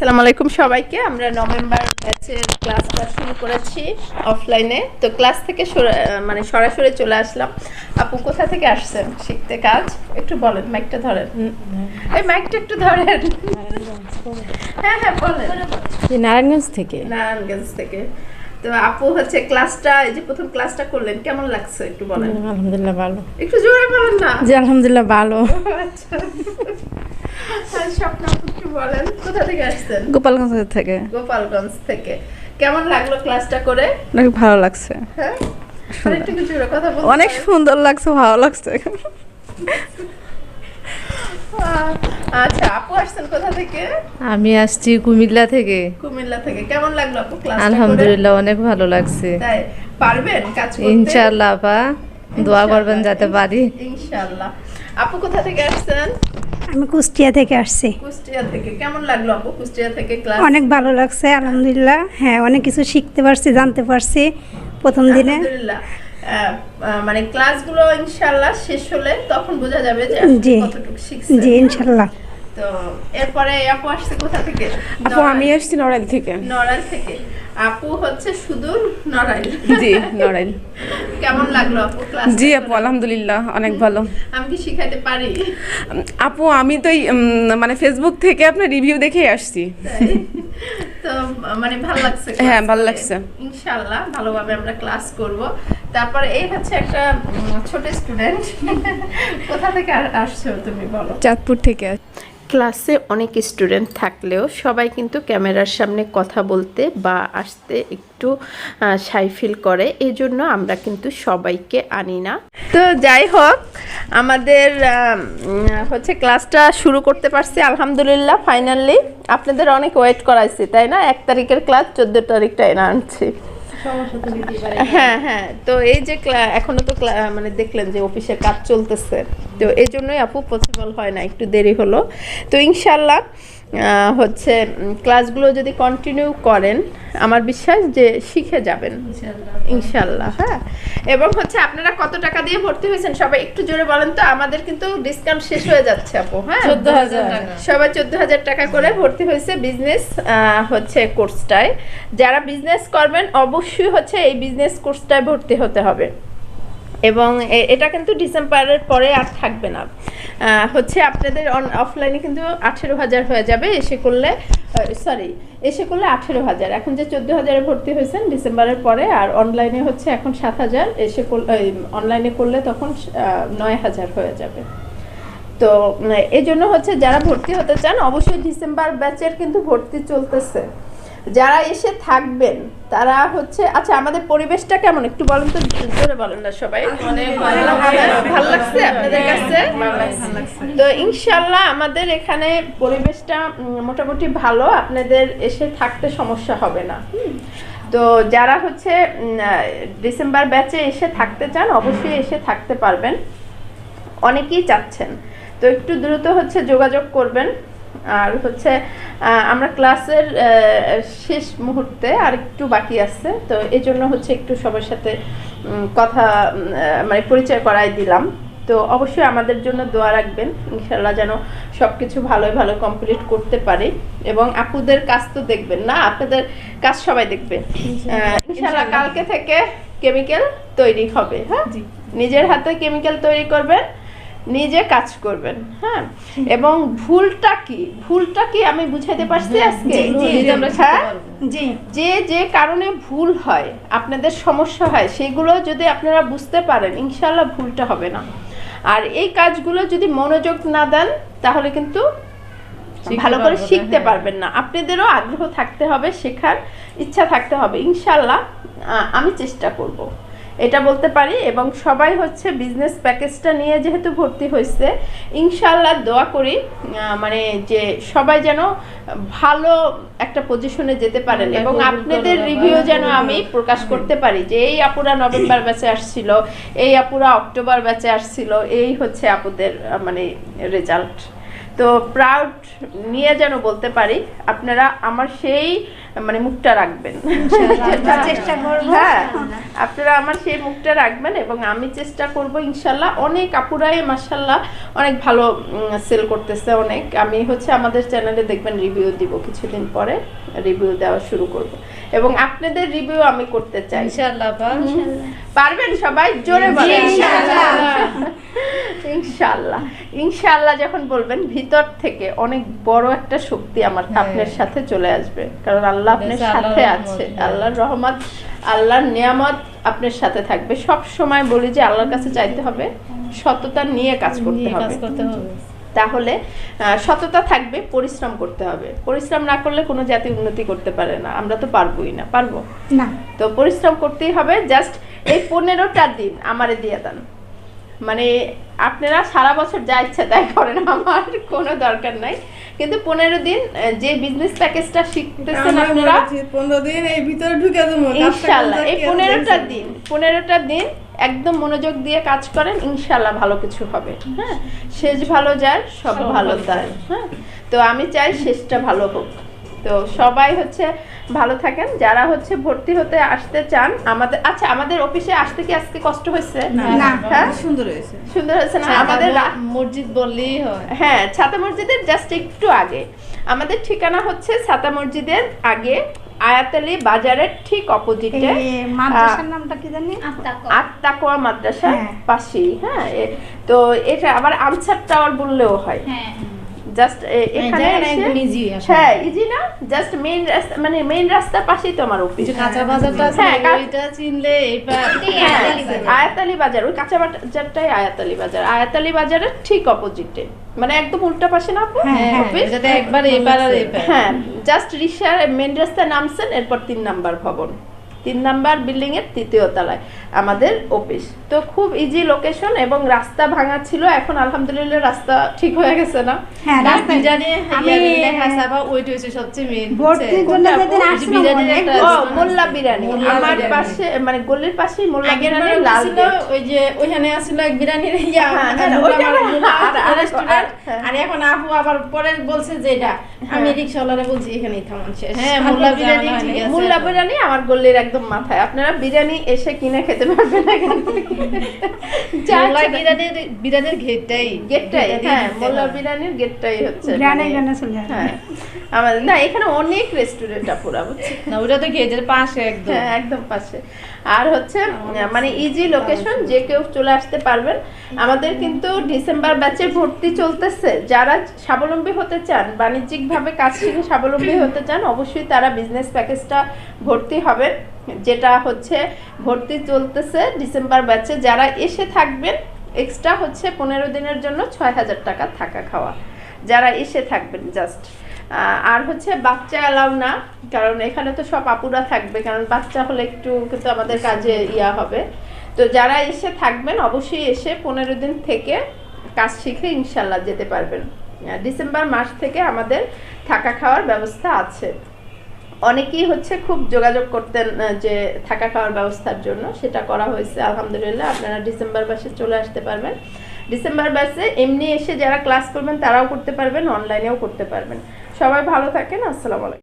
আসসালামু আলাইকুম সবাইকে। আমরা নভেম্বর ব্যাচের ক্লাসটা শুরু করেছি অফলাইনে তো ক্লাস থেকে মানে সরাসরি চলে আসলাম। আপু কোথা থেকে আসছেন? শিখতে কাজ? একটু বলেন মাইকটা ধরেন। এই মাইকটা একটু ধরেন। হ্যাঁ হ্যাঁ বলেন। যে নারায়ণগঞ্জ থেকে। নারায়ণগঞ্জ থেকে। তো আপু হচ্ছে ক্লাসটা এই যে প্রথম ক্লাসটা করলেন কেমন লাগছে একটু বলেন? আলহামদুলিল্লাহ ভালো। একটু জোরে বলেন না। জি আলহামদুলিল্লাহ ভালো। আচ্ছা। বলেন। কোথা থেকে আসছেন? গোপালগঞ্জ থেকে। গোপালগঞ্জ থেকে। কেমন লাগল ক্লাসটা করে? অনেক ভালো লাগছে। হ্যাঁ? আরেকটু কিছু কথা বলতে অনেক সুন্দর লাগছে ভালো লাগছে। আচ্ছা আপু আসছেন কোথা থেকে? আমি আসছি কুমিল্লা থেকে। কুমিল্লা থেকে। কেমন লাগল আপু ক্লাস আলহামদুলিল্লাহ অনেক ভালো লাগছে। তাই পারবেন কাজ করতে? ইনশাআল্লাহ আপা দোয়া করবেন যাতে পারি। ইনশাআল্লাহ। আপু কোথা থেকে আসছেন? আমি কুষ্টিয়া থেকে আসছি। কুষ্টিয়া থেকে। কেমন লাগল আপু কুষ্টিয়া থেকে ক্লাস অনেক ভালো লাগছে আলহামদুলিল্লাহ। হ্যাঁ অনেক কিছু শিখতে পারছি জানতে পারছি প্রথম দিনে। মানে ক্লাসগুলো ইনশাআল্লাহ শেষ হলে তখন বোঝা যাবে যে জি। কতটুকু শিখছেন জি ইনশাল্লাহ তো এরপরে আপু আসছে কোথা থেকে? আপু আমি এসেছি নড়াইল থেকে। নড়াইল থেকে। আপু হচ্ছে সুদূর নড়াইল। জি নড়াইল। কেমন লাগল আপু জি আপু আলহামদুলিল্লাহ অনেক ভালো। আমি কি শিখাইতে পারি? আপু আমি তো মানে ফেসবুক থেকে আপনার রিভিউ দেখেই আসছি। তো মানে ভালো লাগছে হ্যাঁ, ভালো লাগছে। ইনশাআল্লাহ ভালোভাবে আমরা ক্লাস করব। তারপরে এই হচ্ছে একটা ছোট স্টুডেন্ট কোথা থেকে আসছো তুমি বলো? চাঁদপুর থেকে। ক্লাসে অনেক স্টুডেন্ট থাকলেও সবাই কিন্তু ক্যামেরার সামনে কথা বলতে বা আসতে একটু সাই ফিল করে। এই জন্য আমরা কিন্তু সবাইকে আনি না। তো যাই হোক, আমাদের হচ্ছে ক্লাসটা শুরু করতে পারছি আলহামদুলিল্লাহ, ফাইনালি। আপনাদের অনেক ওয়েট করাইছি, তাই না? এক তারিখের ক্লাস, চোদ্দ তারিখটা এনে আনছি। হ্যাঁ হ্যাঁ। তো এই যে এখনও তো মানে দেখলেন যে অফিসের কাজ চলতেছে। তো এই জন্যই আপু পসিবল হয় না একটু দেরি হলো। তো ইনশাল্লাহ হচ্ছে ক্লাসগুলো যদি কন্টিনিউ করেন আমার বিশ্বাস যে শিখে যাবেন। ইনশাল্লাহ হ্যাঁ। এবং হচ্ছে আপনারা কত টাকা দিয়ে ভর্তি হয়েছেন সবাই একটু জোরে বলেন তো আমাদের কিন্তু ডিসকাউন্ট শেষ হয়ে যাচ্ছে আপু হ্যাঁ। চোদ্দ হাজার সবাই চোদ্দ হাজার টাকা করে ভর্তি হয়েছে বিজনেস হচ্ছে কোর্সটায় যারা বিজনেস করবেন অবশ্যই হচ্ছে এই বিজনেস কোর্সটায় ভর্তি হতে হবে। এবং এটা কিন্তু ডিসেম্বরের পরে আর থাকবে না। হচ্ছে আপনাদের অফলাইনে কিন্তু আঠেরো হাজার হয়ে যাবে, এসে করলে সরি এসে করলে আঠেরো হাজার। এখন যে চোদ্দ হাজারে ভর্তি হয়েছেন ডিসেম্বরের পরে, আর অনলাইনে হচ্ছে এখন সাত হাজার, এসে অনলাইনে করলে তখন নয় হাজার হয়ে যাবে। তো এই জন্য হচ্ছে যারা ভর্তি হতে চান, অবশ্যই ডিসেম্বর ব্যাচের কিন্তু ভর্তি চলতেছে। যারা এসে থাকবেন, তারা হচ্ছে আচ্ছা আমাদের পরিবেশটা কেমন? একটু বলেন তো, জোরে বলেন না সবাই। ভালো লাগছে আপনাদের কাছে? তো ইনশাল্লাহ আমাদের এখানে পরিবেশটা মোটামুটি ভালো, আপনাদের এসে থাকতে সমস্যা হবে না। তো যারা হচ্ছে ডিসেম্বর ব্যাচে এসে থাকতে চান, অবশ্যই এসে থাকতে পারবেন। অনেকেই চাচ্ছেন। তো একটু দ্রুত হচ্ছে যোগাযোগ করবেন। আর হচ্ছে আমরা ক্লাসের শেষ মুহূর্তে আর একটু বাকি আছে তো এই জন্য হচ্ছে একটু সবার সাথে কথা মানে পরিচয় করাই দিলাম। তো অবশ্যই আমাদের জন্য দোয়া রাখবেন ইনশাল্লাহ যেন সব কিছু ভালোই ভালো কমপ্লিট করতে পারি। এবং আপুদের কাজ তো দেখবেন না আপনাদের কাজ সবাই দেখবে ইনশাল্লাহ কালকে থেকে কেমিক্যাল তৈরি হবে হ্যাঁ? নিজের হাতে কেমিক্যাল তৈরি করবেন নিজে কাজ করবেন হ্যাঁ? এবং ভুলটা কি? ভুলটা কি আমি বুঝাইতে পারছি আজকে? হ্যাঁ? যে যে কারণে ভুল হয় আপনাদের সমস্যা হয় সেগুলো যদি আপনারা বুঝতে পারেন ইনশাল্লাহ ভুলটা হবে না। আর এই কাজগুলো যদি মনোযোগ না দেন তাহলে কিন্তু ভালো করে শিখতে হ্যাঁ। পারবেন না। আপনাদেরও আগ্রহ থাকতে হবে শেখার ইচ্ছা থাকতে হবে ইনশাল্লাহ আহ, আমি চেষ্টা করব। এটা বলতে পারি এবং সবাই হচ্ছে বিজনেস প্যাকেজটা নিয়ে যেহেতু ভর্তি হয়েছে ইনশাল্লাহ দোয়া করি মানে যে সবাই যেন ভালো একটা পজিশনে যেতে পারেন এবং আপনাদের রিভিউ যেন আমি প্রকাশ করতে পারি যে এই আপুরা নভেম্বর ব্যাচে আসছিল এই আপুরা অক্টোবর ব্যাচে আসছিল এই হচ্ছে আপুদের মানে রেজাল্ট তো প্রাউড নিয়ে যেন বলতে পারি আপনারা আমার সেই মানে মুখটা রাখবেন। চেষ্টা করব। হ্যাঁ আপনারা আমার সেই মুখটা রাখবেন এবং আমি চেষ্টা করব ইনশাল্লাহ অনেক আপুরাই মাসাল্লাহ অনেক ভালো সেল করতেছে অনেক। আমি হচ্ছে আমাদের চ্যানেলে দেখবেন রিভিউ দিব কিছুদিন পরে রিভিউ দেওয়া শুরু করব। এবং আপনাদের রিভিউ আমি করতে চাই। ইনশাআল্লাহ পারবেন সবাই? জোরে বলেন। ইনশাআল্লাহ। ইনশাআল্লাহ। ইনশাআল্লাহ যখন বলবেন ভিতর থেকে অনেক বড় একটা শক্তি আমার হ্যাঁ। আপনার সাথে চলে আসবে। কারণ আল্লাহ আপনার সাথে আছে। হ্যাঁ। আল্লাহর রহমত আল্লাহর নিয়ামত আপনার সাথে থাকবে। সব সময় বলি যে আল্লাহর কাছে চাইতে হবে সততা নিয়ে কাজ করতে নিয়ে কাজ করতে হবে। তাহলে সততা থাকবে পরিশ্রম করতে হবে। পরিশ্রম না করলে কোনো জাতি উন্নতি করতে পারে না। আমরা তো পারবোই না পারব? না। তো পরিশ্রম করতেই হবে। জাস্ট এই পনেরোটা দিন আমারে দিয়ে দেন। মানে আপনারা সারা বছর যা ইচ্ছা তাই করেন আমার কোনো দরকার নাই। কিন্তু পনেরো দিন যে বিজনেস প্যাকেজটা শিখতেছেন আপনারা পনেরো দিন এই ভিতরে ঢুকে দেবো ইনশাল্লাহ। এই পনেরোটা দিন পনেরোটা দিন একদম মনোযোগ দিয়ে কাজ করেন ইনশাল্লাহ ভালো কিছু হবে। হ্যাঁ? শেষ ভালো যায় সব ভালো যায়। হ্যাঁ? তো আমি চাই শেষটা ভালো হোক। তো সবাই হচ্ছে ভালো থাকেন। যারা হচ্ছে ভর্তি হতে আসতে চান আমাদের আচ্ছা আমাদের অফিসে আসতে কি আজকে কষ্ট হয়েছে? হ্যাঁ? সুন্দর হয়েছে। সুন্দর হয়েছে না? আমাদের আমাদের মসজিদ বললেই হয়। হ্যাঁ ছাতা মসজিদের জাস্ট একটু আগে। আমাদের ঠিকানা হচ্ছে ছাতা মসজিদের আগে আয়াতলি বাজারের ঠিক অপোজিটে মাদ্রাসার নামটা কি জানি? আত্মাকোয়া। মাদ্রাসা হ্যাঁ। পাশেই হ্যাঁ তো এটা আবার আনসার টাওয়ার বললেও হয়। জাস্ট এখানে। হ্যাঁ ইজি না? জাস্ট মেইন রাস্তা মানে মেইন রাস্তার পাশেই তো আমার অফিস কাঁচা বাজারটা হ্যাঁ, ওইটা চিনলে আয়াতালি বাজার। ওই কাঁচা বাজারটাই আয়াতালি বাজার। আয়াতালি বাজারের ঠিক অপোজিটে মানে একদম উল্টা পাশে না হ্যাঁ অফিস একবার এবার হ্যাঁ জাস্ট রিক্সার মেন রাস্তায় নামছেন এরপর তিন নাম্বার ভবন। তিন নাম্বার বিল্ডিং এর তৃতীয় তলায় আমাদের অফিস তো খুব ইজি লোকেশন এবং রাস্তা ভাঙা ছিল এখন আলহামদুলিল্লাহ রাস্তা ঠিক হয়ে গেছে না? হ্যাঁ আমি আমি লেখা আছে আবার সবচেয়ে মেন ভর্তির জন্য যেদিন আসছিলাম বিরিয়ানির অনেক একটা- ও মোল্লা আমার। পাশে মানে গলির পাশেই মোল্লা আগের লাল ওই যে ওইখানে আসছিল এক ইয়া হ্যাঁ, হ্যাঁ, আর-। হ্যাঁ। এখন আপু আবার পরে বলছে যে এটা আমি বলছি এখানেই থামান শেষ। হ্যাঁ, মোল্লা বিরিয়ানি। মোল্লা আমার গলির একদম মাথায়। আপনারা বিরিয়ানি এসে কিনে খেতে পারবেন ইচ্ছা- বিরিয়ানির বিরিয়ানির ঘেরটাই। গেটটাই হ্যাঁ মোল্লা বিরিয়ানির গেটটাই হচ্ছে। গ্রানে মানে- গ্রানে চলে হ্যাঁ আমাদের না এখানে অনেক রেস্টুরেন্ট আপুরা বুঝছি না ওটা তো ঘেটের পাশে একদম। হ্যাঁ একদম পাশে। আর হচ্ছে মানে ইজি লোকেশন যে কেউ চলে আসতে পারবেন। আমাদের কিন্তু ডিসেম্বর ব্যাচে ভর্তি চলতেছে। যারা স্বাবলম্বী হতে চান বাণিজ্যিকভাবে কাজ শিখে স্বাবলম্বী হতে চান অবশ্যই তারা বিজনেস প্যাকেজটা ভর্তি হবেন। যেটা হচ্ছে ভর্তি চলতেছে ডিসেম্বর ব্যাচে যারা এসে থাকবেন এক্সট্রা হচ্ছে পনেরো দিনের জন্য ছয় হাজার টাকা থাকা খাওয়া। যারা এসে থাকবেন জাস্ট আর হচ্ছে বাচ্চা অ্যালাউ না, কারণ এখানে তো সব আপুরা থাকবে, কারণ বাচ্চা হলে একটু কিন্তু আমাদের কাজে ইয়া হবে। তো যারা এসে থাকবেন, অবশ্যই এসে পনেরো দিন থেকে কাজ শিখে ইনশাল্লাহ যেতে পারবেন। ডিসেম্বর মাস থেকে আমাদের থাকা খাওয়ার ব্যবস্থা আছে। অনেকেই হচ্ছে খুব যোগাযোগ করতেন যে থাকা খাওয়ার ব্যবস্থার জন্য। সেটা করা হয়েছে, আলহামদুলিল্লাহ। আপনারা ডিসেম্বর মাসে চলে আসতে পারবেন। ডিসেম্বর মাসে এমনি এসে যারা ক্লাস করবেন, তারাও করতে পারবেন অনলাইনেও করতে পারবেন। সবাই ভালো থাকেন, আসসালামু আলাইকুম।